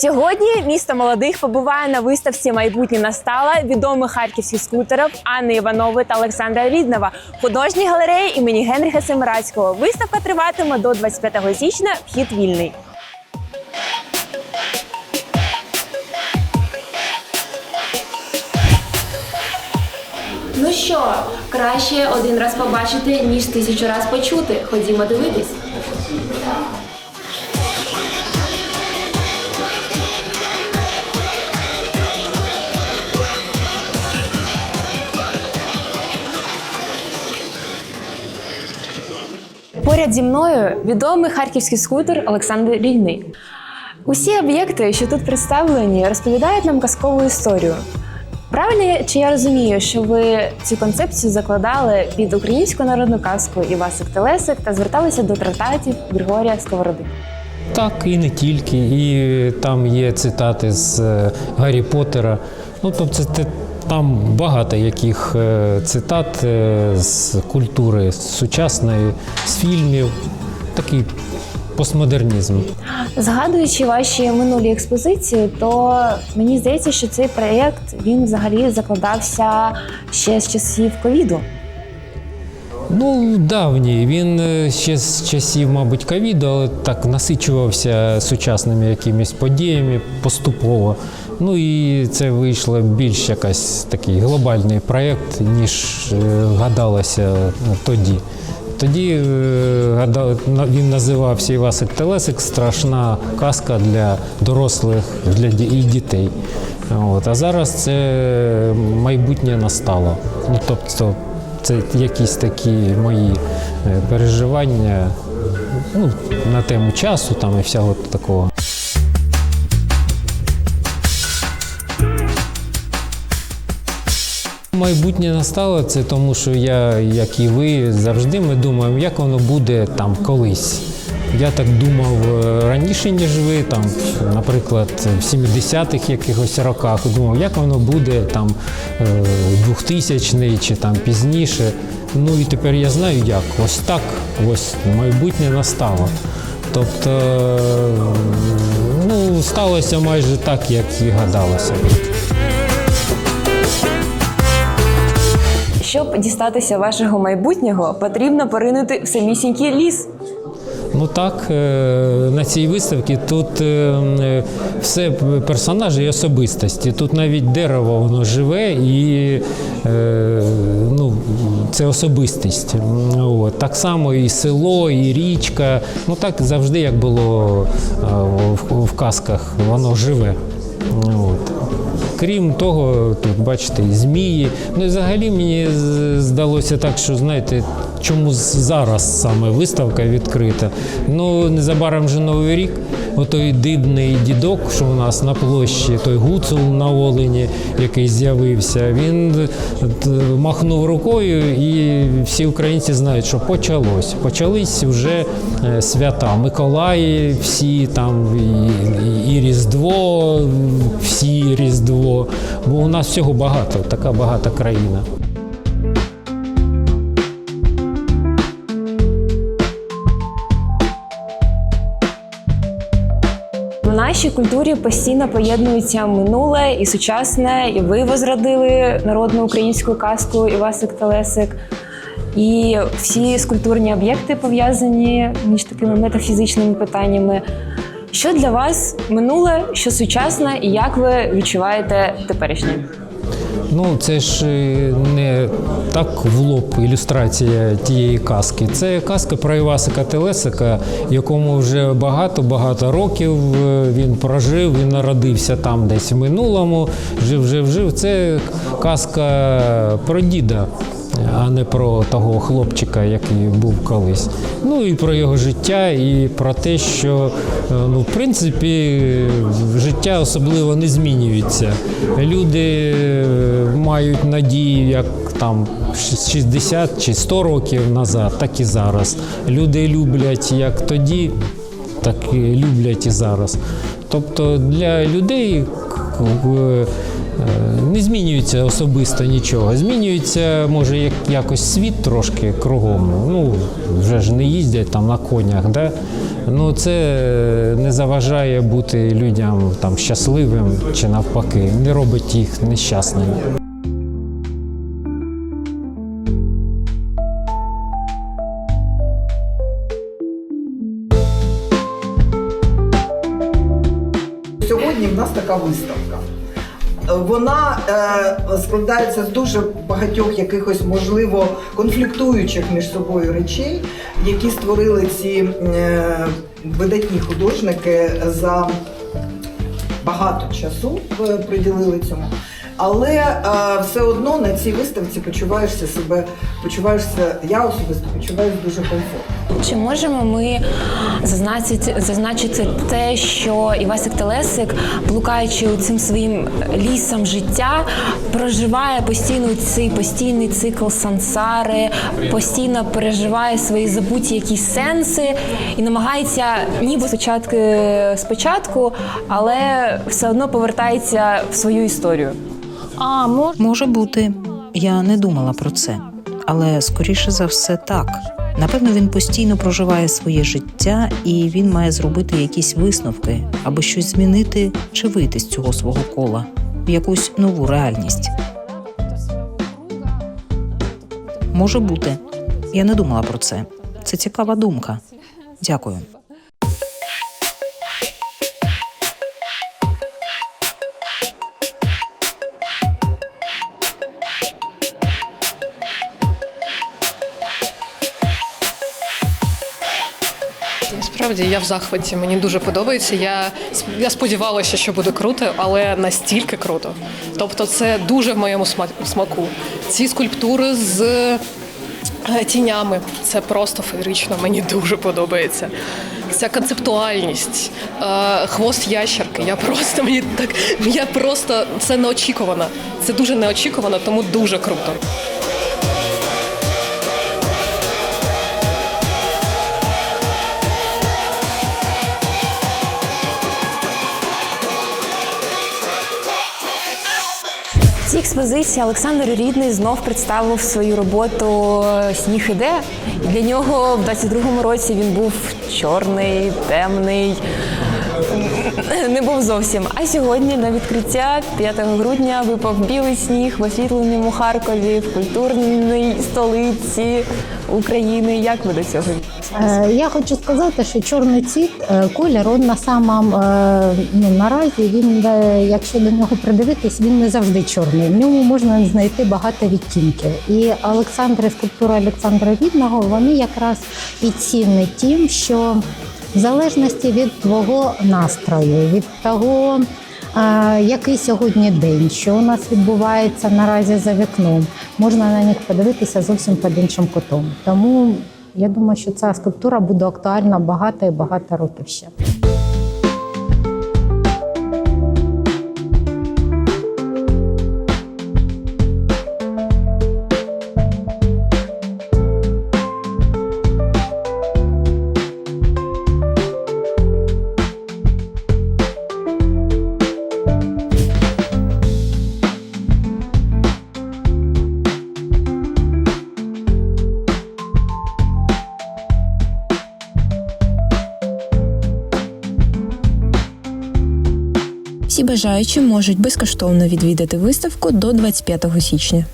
Сьогодні місто молодих побуває на виставці Майбутнє настала відомих харківських скутерів Анни Іванової та Олександра Ріднова в художній галереї імені Генріха Семирацького. Виставка триватиме до 25 січня. Вхід вільний. Ну що, краще один раз побачити, ніж тисячу раз почути. Ходімо дивитись. Поряд зі мною відомий харківський скутер Олександр Рільний. Усі об'єкти, що тут представлені, розповідають нам казкову історію. Правильно чи я розумію, що ви цю концепцію закладали під українську народну казку Івасик Телесик та зверталися до трактатів Григорія Сковороди? Так, і не тільки. І там є цитати з е, Гаррі Поттера. Ну, тобто, це, там багато яких е, цитат е, з культури сучасної, з фільмів. Такий постмодернізм. Згадуючи ваші минулі експозиції, то мені здається, що цей проєкт він взагалі закладався ще з часів ковіду. Ну, давній. Він е, ще з часів, мабуть, ковіду, але так насичувався сучасними якимись подіями поступово. Ну і це вийшло більш якась такий глобальний проєкт, ніж е, гадалося е, тоді. Тоді е, він називався Івасик Телесик страшна казка для дорослих для і дітей. От. А зараз це майбутнє настало. Ну, тобто це якісь такі мої е, переживання ну, на тему часу там і всього такого. Майбутнє настало це тому, що я, як і ви, завжди ми думаємо, як воно буде там колись. Я так думав е, раніше, ніж ви, там, наприклад, в 70-х якихось роках, думав, як воно буде там е, 2000-й чи там пізніше. Ну і тепер я знаю, як. Ось так, ось майбутнє настало. Тобто, е, ну, сталося майже так, як і гадалося. Щоб дістатися вашого майбутнього, потрібно поринути в самісінький ліс. Ну так, е, на цій виставці тут е, е, все персонажі і особистості. Тут навіть дерево воно живе і ну, це особистість. От. Так само і село, і річка. Ну так завжди, як було в казках, воно живе. Крім того, тут бачите, і змії. Ну і взагалі мені здалося так, що знаєте, чому зараз саме виставка відкрита. Ну, незабаром вже новий рік. Отой дивний дідок, що у нас на площі, той гуцул на Олені, який з'явився, він махнув рукою, і всі українці знають, що почалось. Почались вже е, свята. Миколаї, всі там і, і, і Різдво, всі Різдво. Бо у нас всього багато, така багата країна. В нашій культурі постійно поєднується минуле і сучасне, і ви возродили народну українську казку Івасик Телесик. І всі скульптурні об'єкти пов'язані між такими метафізичними питаннями. Що для вас минуле, що сучасне, і як ви відчуваєте теперішнє? Ну, це ж е, не так в лоб ілюстрація тієї казки. Це казка про Івасика Телесика, якому вже багато-багато років е, він прожив, він народився там десь в минулому, жив, жив, жив. Це казка про діда. А не про того хлопчика, який був колись. Ну і про його життя, і про те, що е, ну, в принципі життя особливо не змінюється. Люди е, мають надію, як там 60 чи 100 років назад, так і зараз. Люди люблять як тоді, так і люблять і зараз. Тобто для людей е, не змінюється особисто нічого. Змінюється, може, як, якось світ трошки кругом. Ну, вже ж не їздять там на конях, да? Ну це не заважає бути людям там щасливим чи навпаки, не робить їх нещасними. Сьогодні в нас така виставка. Вона е, складається з дуже багатьох якихось, можливо, конфліктуючих між собою речей, які створили ці е, видатні художники за багато часу е, приділили цьому. Але е, все одно на цій виставці почуваєшся себе, почуваєшся, я особисто почуваюся дуже комфортно. Чи можемо ми зазначити, зазначити те, що Івасик Телесик, блукаючи цим своїм лісом життя, проживає постійно цей постійний цикл сансари, постійно переживає свої забуті якісь сенси і намагається ніби спочатку спочатку, але все одно повертається в свою історію. А мож... Може бути, я не думала про це, але скоріше за все так. Напевно, він постійно проживає своє життя, і він має зробити якісь висновки, аби щось змінити чи вийти з цього свого кола в якусь нову реальність. Може бути, я не думала про це. Це цікава думка. Дякую. Насправді я в захваті. Мені дуже подобається. Я, я сподівалася, що буде круто, але настільки круто. Тобто, це дуже в моєму сма- смаку. Ці скульптури з е, тінями це просто феєрично. Мені дуже подобається. Ця концептуальність, е, хвост ящерки. Я просто мені так. Я просто це неочікувано. Це дуже неочікувано, тому дуже круто. Цій експозиції Олександр Рідний знов представив свою роботу Сніг іде. Для нього в 22-му році він був чорний, темний. Не був зовсім. А сьогодні на відкриття 5 грудня випав білий сніг в освітленому Харкові, в культурній столиці України. Як ви до цього? Е, Я хочу сказати, що чорний цвіт е, колір, на самом е, ну, наразі він, якщо до нього придивитись, він не завжди чорний. В ньому можна знайти багато відтінків. І Олександр, і скульптура Олександра Рідного, вони якраз і цінні тим, що в залежності від твого настрою, від того. Який сьогодні день, що у нас відбувається наразі за вікном, можна на них подивитися зовсім під іншим кутом. Тому я думаю, що ця скульптура буде актуальна багато і багато років ще. Всі бажаючі можуть безкоштовно відвідати виставку до 25 січня.